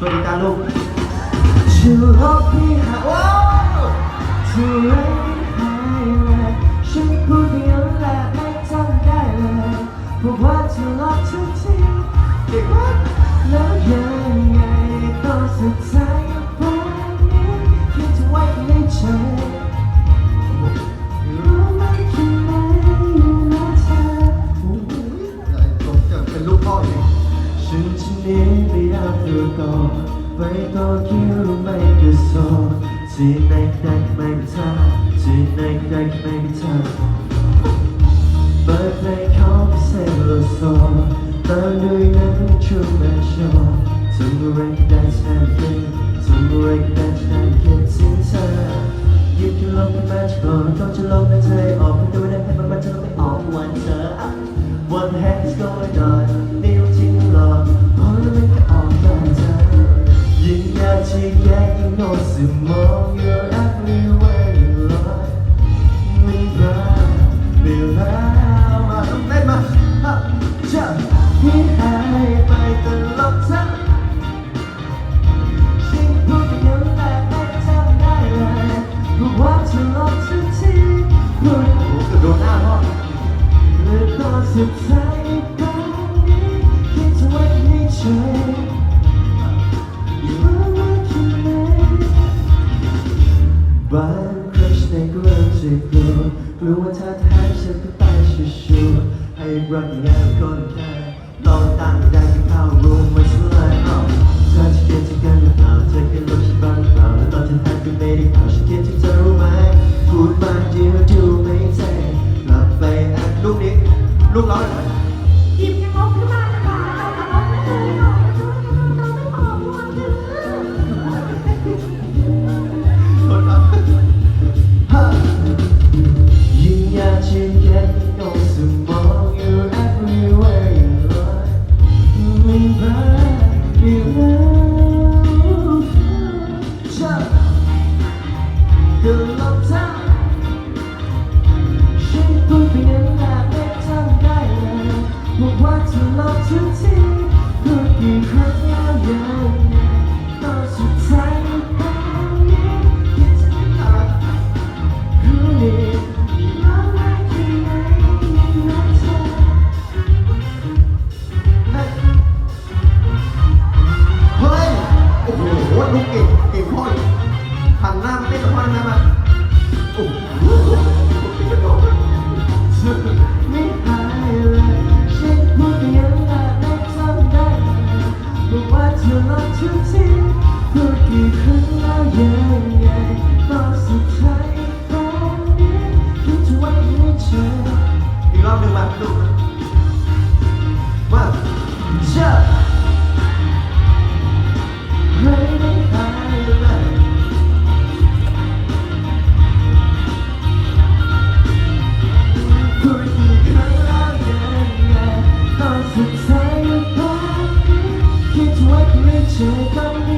สวัสดีจ้าลูกชูรบพี่หาว้าวชูรบพี่ Shouldn't you maybe afterthought Why don't you make a song Tonight that make time Tonight that make time But they can't save us all Now doing nothing true and sure Tumble dance and play Tumble dance and get inside You can love the magical Don't you love the day off Doing it paper, but you don't be on one turn What the heck is going on? อยากจะแยกยิ่งโน้สมอง You're everywhere you lie ไม่รักไม่รักมาต้องเต้นมาฮะจะพี่หายไปตลอดทั้งฉันพูดเดียวแต่ไม่จำได้เลยราะว่าเธอลบทุกทีโอ้โหกือบโดหน้าพ่อและตอนสุดท้าย จะกลัวกลัวว่าถ้าแท้ฉันก็ไปชัวร์ให้รักงานคนแค่ลองตั้งใจกินข้าวรวมไว้สักเลยเอ้าเธอจะเก็บที่กันหรือเปล่าเธอแค่ลบฉันบ้างหรือเปล่าแล้วตอนที่แท้ก็ไม่ได้ข่าฉันคิดถึงเธอรู้ไหมพูดมาเดียวดูไม่แท้กลับไปแอบลูกนี้ลูกน้อย อกว่าเธอลบทุกทีพูดกี่ครั้ง พูดกี่ครั้งแล้วยังไงตอนสุดท้ายตอนนี้คิดไว้ไม่เจอ อีกรอบหนึ่งมาลูกมา เชื่อไม่ได้หายเลย พูดกี่ครั้งแล้วยังไงตอนสุดท้ายก็พอคิดไว้ไม่เจอคำ ้